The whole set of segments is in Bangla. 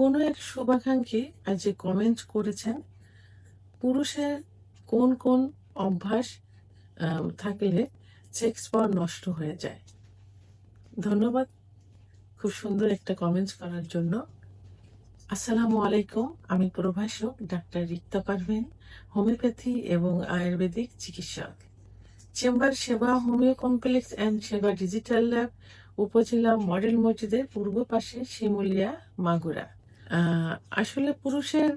কোনো এক শুভাকাঙ্ক্ষী আজ যে কমেন্ট করেছেন, পুরুষের কোন কোন অভ্যাস থাকলে সেক্স পাওয়ার নষ্ট হয়ে যায়। ধন্যবাদ। খুব সুন্দর একটা কমেন্টস করার জন্য। আসসালামু আলাইকুম। আমি প্রভাষক ডাক্তার রিক্তা পারভেন, হোমিওপ্যাথি এবং আয়ুর্বেদিক চিকিৎসক। চেম্বার সেবা, হোমিও কমপ্লেক্স অ্যান্ড সেবা ডিজিটাল ল্যাব, উপজেলা মডেল মসজিদের পূর্ব পাশে শিমুলিয়া, মাগুরা। আসলে পুরুষের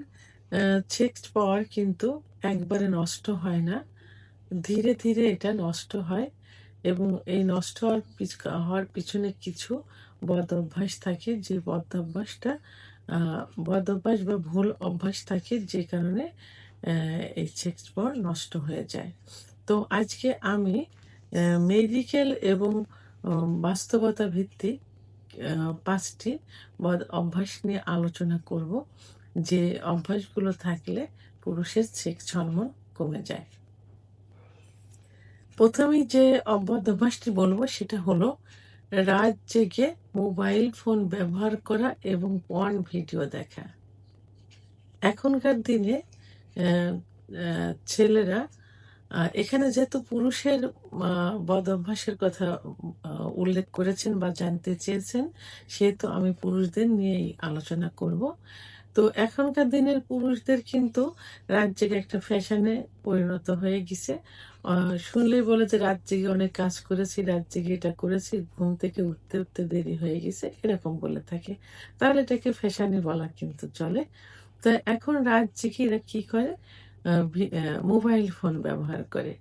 সেক্স পাওয়ার কিন্তু একবারে নষ্ট হয় না। ধীরে ধীরে এটা নষ্ট হয় এবং এই নষ্ট হওয়ার হওয়ার পিছনে কিছু বদ অভ্যাস থাকে যে বদ অভ্যাসটা বদ অভ্যাস বা ভুল অভ্যাস থাকে যে কারণে এই সেক্স পাওয়ার নষ্ট হয়ে যায়। তো আজকে আমি মেডিকেল এবং বাস্তবতা ভিত্তিক পাঁচটি বদ অভ্যাস নিয়ে আলোচনা করব, যে অভ্যাসগুলো থাকলে পুরুষের সেক্স হরমোন কমে যায়। প্রথমেই যে অবদ্ধ অভ্যাসটি বলব, সেটা হলো রাত জেগে মোবাইল ফোন ব্যবহার করা এবং পর্ন ভিডিও দেখা। এখনকার দিনে ছেলেরা এখানে যেহেতু পুরুষের বদ অভ্যাসের কথা উল্লেখ করেছেন বা জানতে চেয়েছেন, সেহেতু আমি পুরুষদের নিয়েই আলোচনা করব। তো এখনকার দিনের পুরুষদের কিন্তু রাত জেগে একটা ফ্যাশনে পরিণত হয়ে গেছে। শুনলেই বলে যে রাত জেগে অনেক কাজ করেছি, রাত জেগে এটা করেছি, ঘুম থেকে উঠতে উঠতে দেরি হয়ে গেছে, এরকম বলে থাকে। তাহলে এটাকে ফ্যাশনে বলা কিন্তু চলে। তো এখন রাত জেগে এরা কি করে? মোবাইল ফোন ব্যবহার করে।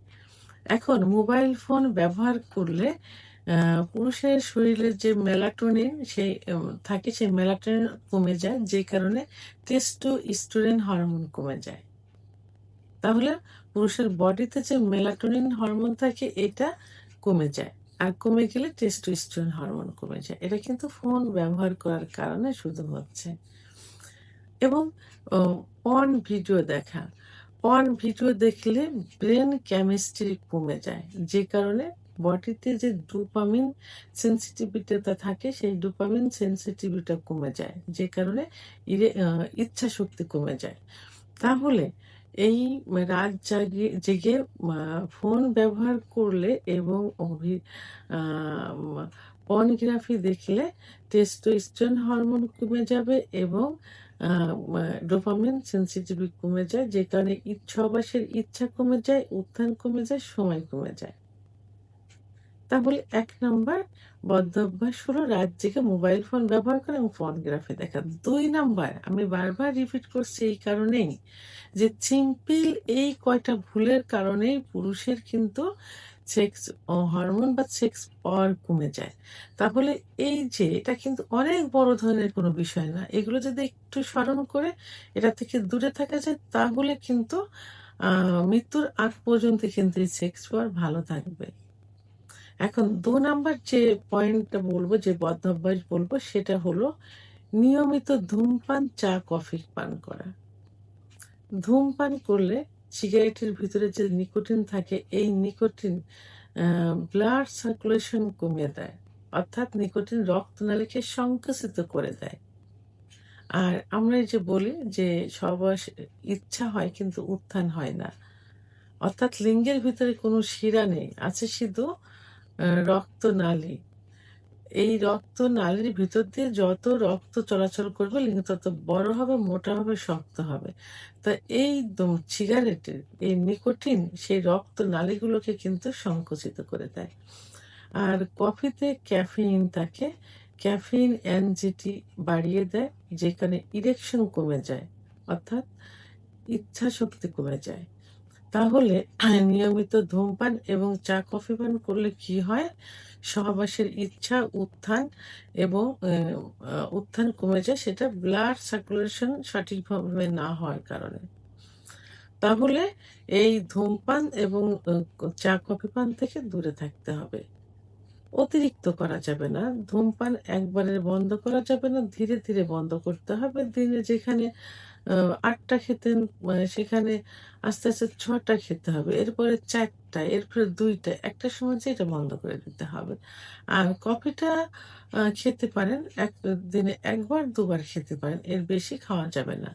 এখন মোবাইল ফোন ব্যবহার করলে পুরুষের শরীরে যে মেলাটোনিন সেই থাকে সেই মেলাটোনিন কমে যায়, যে কারণে টেস্টোস্টেরন হরমোন কমে যায়। তাহলে পুরুষের বডিতে যে মেলাটোনিন হরমোন থাকে, এটা কমে যায়। আর কমে গেলে টেস্টোস্টেরন হরমোন কমে যায়। এটা কিন্তু ফোন ব্যবহার করার কারণে শুধু হচ্ছে। এবং পর্ন ভিডিও দেখা। পর্ন ভিডিও দেখলে ব্রেন কেমিস্ট্রি কমে যায়। যে কারণে বডিতে যে ডোপামিন সেন্সিটিভিটিটা থাকে, সেই ডোপামিন সেন্সিটিভিটা কমে যায়। যে কারণে ইচ্ছা শক্তি কমে যায়। তাহলে এই রাত জাগে জেগে ফোন ব্যবহার করলে এবং অভি পর্নোগ্রাফি দেখলে টেস্টোস্টেরন হরমোন কমে যাবে এবং ডোপামিন সেন্সিটিভিটি কমে যায়, যে কারণে সহবাসের ইচ্ছা কমে যায়, উত্থান কমে যায়, সময় কমে যায়। তাহলে এক নম্বর বদ্ধ অভ্যাস হলো রাত জেগে মোবাইল ফোন ব্যবহার করে এবং পর্নোগ্রাফি দেখা। দুই নাম্বার, আমি বারবার রিপিট করছি এই কারণেই, যে সিম্পল এই কয়টা ভুলের কারণেই পুরুষের কিন্তু সেক্স হরমোন বা সেক্স পাওয়ার কমে যায়। তাহলে এই যে, এটা কিন্তু অনেক বড় ধরনের কোনো বিষয় না। এগুলো যদি একটু স্মরণ করে এটা থেকে দূরে থাকা যায়, তাহলে কিন্তু মৃত্যুর আগ পর্যন্ত কিন্তু এই সেক্স পাওয়ার ভালো থাকবে। এখন দু নাম্বার যে পয়েন্টটা বলব, যে বদ্ধভ্যাস বলব, সেটা হলো নিয়মিত ধূমপান, চা, কফি পান করা। ধূমপান করলে সিগারেটের ভিতরে যে নিকোটিন থাকে, এই নিকোটিন ব্লাড সার্কুলেশন কমিয়ে দেয়। অর্থাৎ নিকোটিন রক্তনালীকে সংকুচিত করে দেয়। আর আমরা যে বলি যে সবাস ইচ্ছা হয় কিন্তু উত্থান হয় না। অর্থাৎ লিঙ্গের ভিতরে কোনো শিরা নেই, আছে শুধু রক্তনালী এই রক্ত নালীর ভিতর দিয়ে যত রক্ত চলাচল করবে লিঙ্গ তত বড় হবে, মোটা হবে, শক্ত হবে। তা এই সিগারেটের এই নিকোটিন, সেই রক্ত নালীগুলোকে কিন্তু সংকুচিত করে দেয়। আর কফিতে ক্যাফিন থাকে ক্যাফিন অ্যানজিটি বাড়িয়ে দেয়, যেখানে ইরেকশন কমে যায়, অর্থাৎ ইচ্ছা শক্তি কমে যায়। তাহলে নিয়মিত ধূমপান এবং চা, কফি পান করলে কি হয়? সহবাসের ইচ্ছা, উত্থান এবং উত্থান কমে যায়, সেটা ব্লাড সার্কুলেশন সঠিকভাবে না হওয়ার কারণে। তাহলে এই ধূমপান এবং চা, কফি পান থেকে দূরে থাকতে হবে। অতিরিক্ত করা যাবে না। ধূমপান একবারে বন্ধ করা যাবে না। ধীরে ধীরে বন্ধ করতে হবে। দিনে যেখানে আটটা খেতেন সেখানে আস্তে আস্তে ছটা খেতে হবে। এরপরে চারটা, এরপরে দুইটা, একটা সময় যে এটা বন্ধ করে দিতে হবে। আর কফিটা খেতে পারেন, এক দিনে একবার, দুবার খেতে পারেন, এর বেশি খাওয়া যাবে না।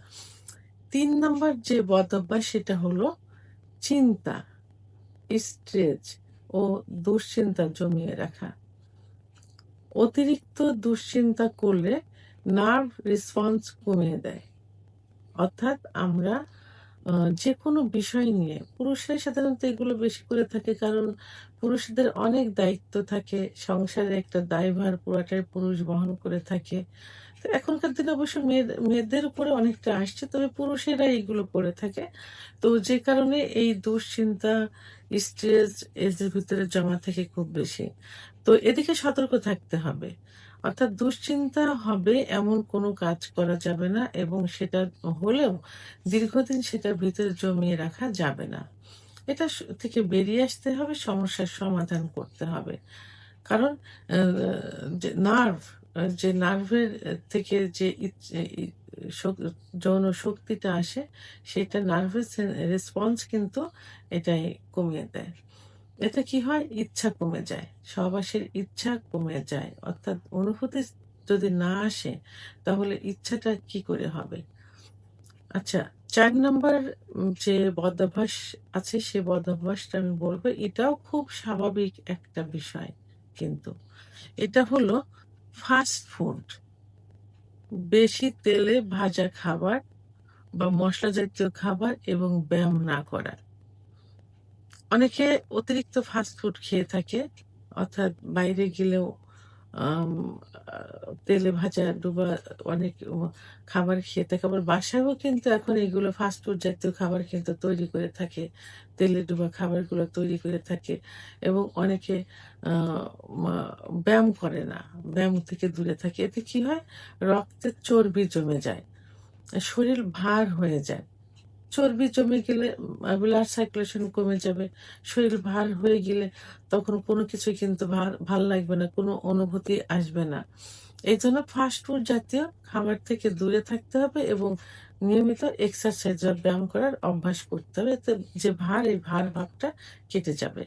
তিন নম্বর যে বদ অভ্যাস সেটা হলো চিন্তা, স্ট্রেচ ও দুশ্চিন্তা জমিয়ে রাখা। অতিরিক্ত দুশ্চিন্তা করলে নার্ভ রেসপন্স কমিয়ে দেয়। অর্থাৎ আমরা যে কোনো বিষয় নিয়ে পুরুষরা সাধারণত এগুলো বেশি করে থাকে কারণ পুরুষদের অনেক দায়িত্ব থাকে, সংসারে একটা দায়ভার পুরাটাই পুরুষ বহন করে থাকে। তো এখনকার দিনে অবশ্য মেয়ে- মেয়েদের উপরে অনেকটা আসছে, তবে পুরুষেরা এইগুলো করে থাকে। তো যে কারণে এই দুশ্চিন্তা স্ট্রেস এদের ভিতরে জমা থাকে খুব বেশি। তো এদিকে সতর্ক থাকতে হবে। অর্থাৎ দুশ্চিন্তা হবে এমন কোনো কাজ করা যাবে না এবং সেটা হলেও দীর্ঘদিন সেটার ভিতরে জমিয়ে রাখা যাবে না। এটা থেকে বেরিয়ে আসতে হবে, সমস্যার সমাধান করতে হবে। কারণ নার্ভ যে নার্ভের থেকে যে যৌন শক্তিটা আসে, সেটা নার্ভের রেসপন্স কিন্তু এটাই কমিয়ে দেয়। এতে কি হয়? ইচ্ছা কমে যায়। সহবাসের ইচ্ছা কমে যায়। অর্থাৎ অনুভূতি যদি না আসে, তাহলে ইচ্ছাটা কি করে হবে? আচ্ছা চার নম্বর যে বদাভ্যাস আছে, সে বদাভ্যাসটা আমি বলব, এটাও খুব স্বাভাবিক একটা বিষয় কিন্তু। এটা হলো ফাস্ট ফুড। বেশি তেলে ভাজা খাবার বা মশলা জাতীয় খাবার এবং ব্যায়াম না করা। অনেকে অতিরিক্ত ফাস্ট ফুড খেয়ে থাকে, অর্থাৎ বাইরে গেলেও তেলে ভাজা, ডুবা অনেক খাবার খেয়ে থাকে। আবার বাসায়ও কিন্তু এখন এগুলো ফাস্ট ফুড জাতীয় খাবার কিন্তু তৈরি করে থাকে, তেলে ডুবা খাবারগুলো তৈরি করে থাকে এবং অনেকে ব্যায়াম করে না, ব্যায়াম থেকে দূরে থাকে। এতে কি হয়? রক্তের চর্বি জমে যায়, শরীর ভার হয়ে যায়। চর্বি জমে গেলে ব্লাড সার্কুলেশন কমে যাবে, শরীর ভার হয়ে গেলে তখন কোনো কিছু কিন্তু ভালো লাগবে না, কোনো অনুভূতি আসবে না। এই জন্য ফাস্টফুড জাতীয় খাবার থেকে দূরে থাকতে হবে এবং নিয়মিত এক্সারসাইজ বা ব্যায়াম করার অভ্যাস করতে হবে, এতে যে ভার, এই ভার ভাবটা কেটে যাবে।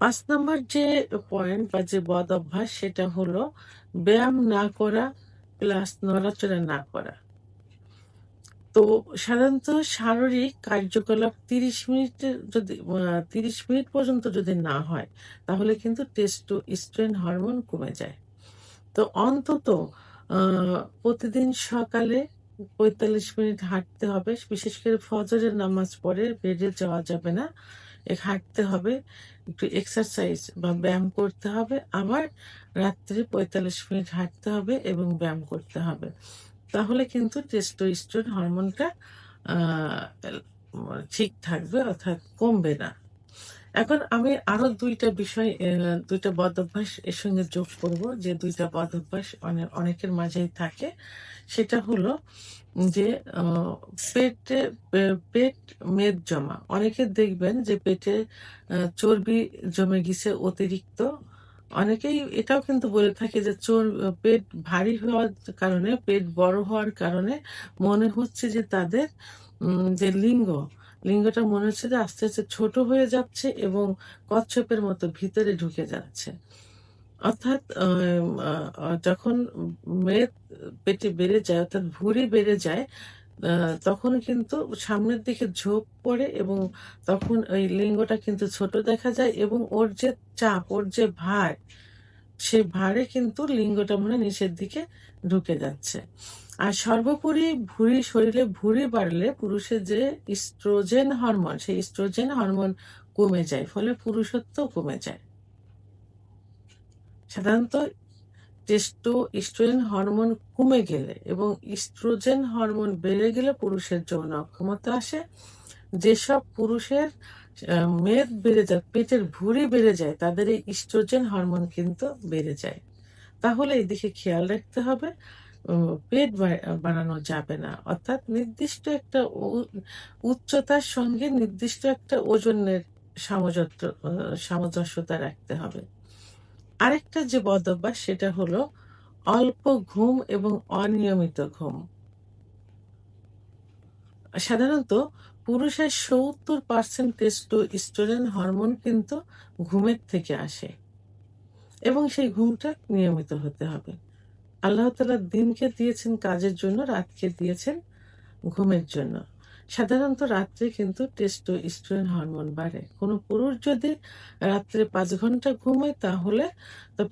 পাঁচ নম্বর যে পয়েন্ট বা যে বদ অভ্যাস, সেটা হলো ব্যায়াম না করা প্লাস নড়াচড়া না করা। তো সাধারণত শারীরিক কার্যকলাপ তিরিশ মিনিটের যদি তিরিশ মিনিট পর্যন্ত যদি না হয়, তাহলে কিন্তু টেস্টোস্টেরন হরমোন কমে যায়। তো অন্তত প্রতিদিন সকালে পঁয়তাল্লিশ মিনিট হাঁটতে হবে। বিশেষ করে ফজরের নামাজ পড়ে বেডে যাওয়া যাবে না। হাঁটতে হবে, একটু এক্সারসাইজ বা ব্যায়াম করতে হবে। আবার রাত্রে পঁয়তাল্লিশ মিনিট হাঁটতে হবে এবং ব্যায়াম করতে হবে। তাহলে কিন্তু টেস্টোস্টেরন হরমোনটা ঠিক থাকবে অর্থাৎ কমবে না। এখন আমি আরও দুইটা বিষয় দুইটা বদ অভ্যাস এর সঙ্গে যোগ করব। যে দুইটা বদ অভ্যাস অনেক অনেকের মাঝেই থাকে। সেটা হলো যে পেটে পেট মেদ জমা। অনেকে দেখবেন যে পেটে চর্বি জমে গেছে অতিরিক্ত। অনেকেই এটাও কিন্তু বলে থাকে যে চোর পেট ভারী হওয়ার কারণে, পেট বড় হওয়ার কারণে মনে হচ্ছে যে তাদের যে লিঙ্গ, লিঙ্গটা মনে হচ্ছে যে আস্তে আস্তে ছোট হয়ে যাচ্ছে এবং কচ্ছপের মতো ভিতরে ঢুকে যাচ্ছে। অর্থাৎ যখন মেদ পেটে বেড়ে যায়, অর্থাৎ ভুঁড়ি বেড়ে যায় তখন কিন্তু সামনের দিকে ঝোঁক পড়ে এবং তখন ওই লিঙ্গটা কিন্তু ছোট দেখা যায় এবং ওর যে চাপ, ওর যে ভার, সে ভারে কিন্তু লিঙ্গটা মনে নিচের দিকে ঢুকে যাচ্ছে। আর সর্বোপরি ভুঁড়ি শরীরে ভুঁড়ি বাড়লে পুরুষের যে ইস্ট্রোজেন হরমোন সেই ইস্ট্রোজেন হরমোন কমে যায়, ফলে পুরুষত্ব কমে যায়। সাধারণত টেস্টো ইস্ট্রোজেন হরমোন কমে গেলে এবং ইস্ট্রোজেন হরমোন বেড়ে গেলে পুরুষের যৌন অক্ষমতা আসে। যেসব পুরুষের মেদ বেড়ে যায়, পেটের ভুঁড়ি বেড়ে যায়, তাদের এই ইস্ট্রোজেন হরমোন কিন্তু বেড়ে যায়। তাহলে এদিকে খেয়াল রাখতে হবে পেট বা- বাড়ানো যাবে না। অর্থাৎ নির্দিষ্ট একটা উচ্চতার সঙ্গে নির্দিষ্ট একটা ওজনের সামঞ্জস্য সামঞ্জস্যতা রাখতে হবে। আরেকটা যে বদ অভ্যাস সেটা হলো অল্প ঘুম এবং অনিয়মিত ঘুম। সাধারণত পুরুষের সত্তর পার্সেন্ট টেস্টোস্টেরন হরমোন কিন্তু ঘুমের থেকে আসে এবং সেই ঘুমটা নিয়মিত হতে হবে। আল্লাহ তালা দিনকে দিয়েছেন কাজের জন্য, রাতকে দিয়েছেন ঘুমের জন্য। সাধারণত রাত্রে কিন্তু টেস্টোস্টেরন হরমোন বাড়ে। কোনো পুরুষ যদি রাত্রে পাঁচ ঘণ্টা ঘুমায়, তাহলে তো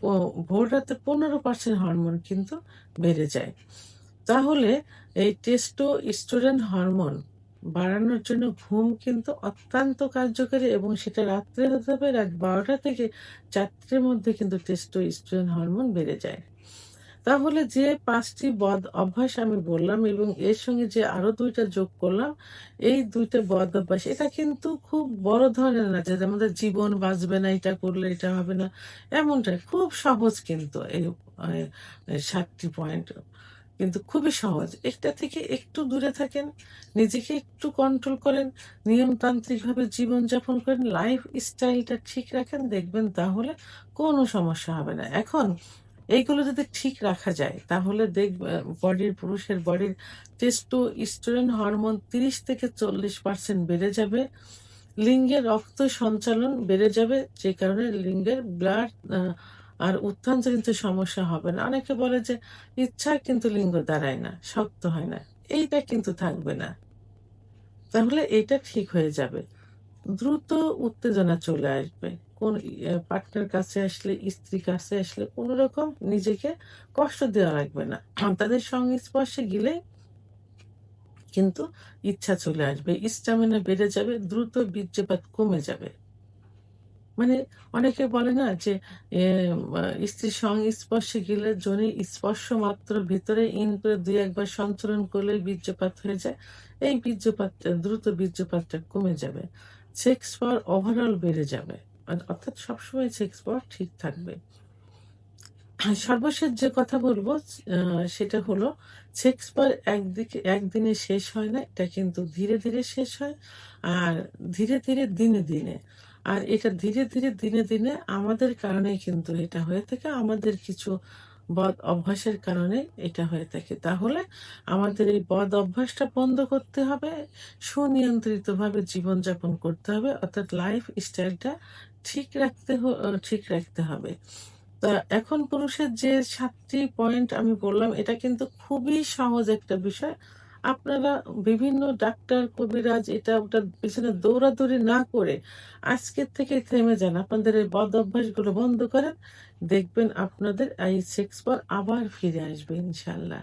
ভোর রাতে পনেরো পার্সেন্ট হরমোন কিন্তু বেড়ে যায়। তাহলে এই টেস্টোস্টেরন হরমোন বাড়ানোর জন্য ঘুম কিন্তু অত্যন্ত কার্যকরী এবং সেটা রাত্রে হতে হবে, রাত বারোটা থেকে চারটের মধ্যে কিন্তু টেস্টোস্টেরন হরমোন বেড়ে যায়। তাহলে যে পাঁচটি বদ অভ্যাস আমি বললাম এবং এর সঙ্গে যে আরও দুইটা যোগ করলাম, এই দুইটা বদ অভ্যাস, এটা কিন্তু খুব বড় ধরনের না যে আমাদের জীবন বাঁচবে না, এটা করলে এটা হবে না, এমনটা খুব সহজ কিন্তু এই সাতটি পয়েন্ট কিন্তু খুবই সহজ। এটা থেকে একটু দূরে থাকেন, নিজেকে একটু কন্ট্রোল করেন, নিয়মতান্ত্রিকভাবে জীবনযাপন করেন লাইফ স্টাইলটা ঠিক রাখেন, দেখবেন তাহলে কোনো সমস্যা হবে না। এখন এইগুলো যদি ঠিক রাখা যায়, তাহলে দেখ বডির, পুরুষের বডির টেস্টো স্টোরেন হরমোন তিরিশ থেকে চল্লিশ পার্সেন্ট বেড়ে যাবে। লিঙ্গের রক্ত সঞ্চালন বেড়ে যাবে, যে কারণে লিঙ্গের ব্লাড আর উত্থানজনিত সমস্যা হবে না। অনেকে বলে যে ইচ্ছা কিন্তু লিঙ্গ দাঁড়ায় না, শক্ত হয় না, এইটা কিন্তু থাকবে না। তাহলে এটা ঠিক হয়ে যাবে। দ্রুত উত্তেজনা চলে আসবে। কোন পার্টনার কাছে আসলে, স্ত্রীর কাছে আসলে কোনো রকম নিজেকে কষ্ট দেওয়া লাগবে না। তাদের সংস্পর্শে গেলে কিন্তু ইচ্ছা চলে আসবে। স্টামিনা বেড়ে যাবে, দ্রুত বীর্যপাত কমে যাবে। মানে অনেকে বলে না যে স্ত্রীর সংস্পর্শে গেলে জনে স্পর্শ মাত্র ভিতরে ইন করে দুই একবার সঞ্চালন করলে বীর্যপাত হয়ে যায়। এই বীর্যপাত দ্রুত বীর্যপাতটা কমে যাবে। সেক্স পাওয়ার ওভারঅল বেড়ে যাবে। অর্থাৎ সবসময় সেক্স পাওয়ার ঠিক থাকবে। সর্বশেষ যে কথা বলব সেটা হলো সেক্স পাওয়ার একদিকে, একদিনে শেষ হয় না, এটা কিন্তু ধীরে ধীরে শেষ হয় আর ধীরে ধীরে দিনে দিনে। আর এটা ধীরে ধীরে দিনে দিনে আমাদের কারণেই কিন্তু এটা হয়ে থাকে, আমাদের কিছু বদ অভ্যাসের কারণে এটা হয়ে থাকে। তাহলে আমাদের এই বদ অভ্যাসটা বন্ধ করতে হবে, সুনিয়ন্ত্রিতভাবে জীবনযাপন করতে হবে, অর্থাৎ লাইফ স্টাইলটা ঠিক রাখতে ঠিক রাখতে হবে। তা এখন পুরুষের যে সাতটি পয়েন্ট আমি বললাম, এটা কিন্তু খুবই সহজ একটা বিষয়। আপনারা বিভিন্ন ডাক্তার, কবিরাজ, এটা ওটার পিছনে দৌড়াদৌড়ি না করে আজকের থেকে থেমে যান। আপনাদের এই বদ অভ্যাসগুলো বন্ধ করেন, দেখবেন আপনাদের এই সেক্স পর আবার ফিরে আসবে ইনশাল্লাহ